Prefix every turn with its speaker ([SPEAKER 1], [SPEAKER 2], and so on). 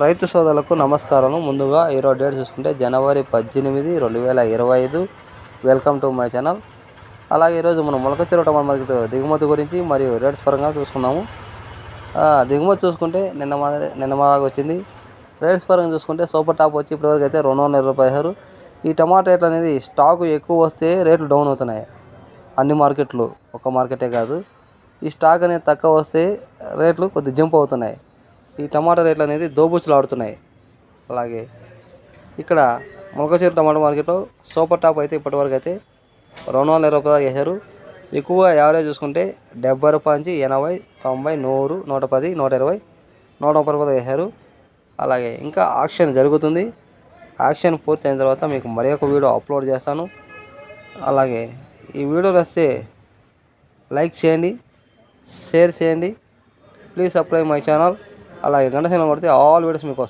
[SPEAKER 1] రైతు సోదరులకు నమస్కారం ముందుగా ఈరోజు డేట్ చూసుకుంటే జనవరి పద్దెనిమిది రెండు వేల ఇరవై ఐదు. వెల్కమ్ టు మై ఛానల్ అలాగే ఈరోజు మనం మొలక చెరువు మార్కెట్ దిగుమతి గురించి మరియు రేట్స్ పరంగా చూసుకుందాము. దిగుమతి చూసుకుంటే నిన్న మా నిన్న మా దాకా వచ్చింది. రేట్స్ పరంగా చూసుకుంటే సూపర్ టాప్ వచ్చి ఇప్పటివరకు అయితే రెండు వందల ఇరవై పైసలు. ఈ టమాటా రేట్లు అనేది స్టాకు ఎక్కువ వస్తే రేట్లు డౌన్ అవుతున్నాయి. అన్ని మార్కెట్లు ఒక మార్కెటే కాదు. ఈ స్టాక్ అనేది తక్కువ వస్తే రేట్లు కొద్ది జంప్ అవుతున్నాయి. ఈ టమాటా రేట్లు అనేది దోబుచ్చులు ఆడుతున్నాయి. అలాగే ఇక్కడ మొలకచేరు టమాటా మార్కెట్లో సూపర్ టాప్ అయితే ఇప్పటివరకు అయితే రెండు వందల ఇరవై రూపాయలు చేశారు ఎక్కువ యావరేజ్ చూసుకుంటే డెబ్బై రూపాయల నుంచి ఎనభై తొంభై నూరు నూట పది నూట ఇరవై నూట ముప్పై రూపాయలు చేశారు అలాగే ఇంకా ఆక్షన్ జరుగుతుంది. ఆక్షన్ పూర్తి అయిన తర్వాత మీకు మరి ఒక వీడియో అప్లోడ్ చేస్తాను. అలాగే ఈ వీడియో వస్తే లైక్ చేయండి షేర్ చేయండి. Please subscribe my channel. అలా గంట సినిమా కొడితే ఆల్ వీడియోస్ మీకు వస్తాయి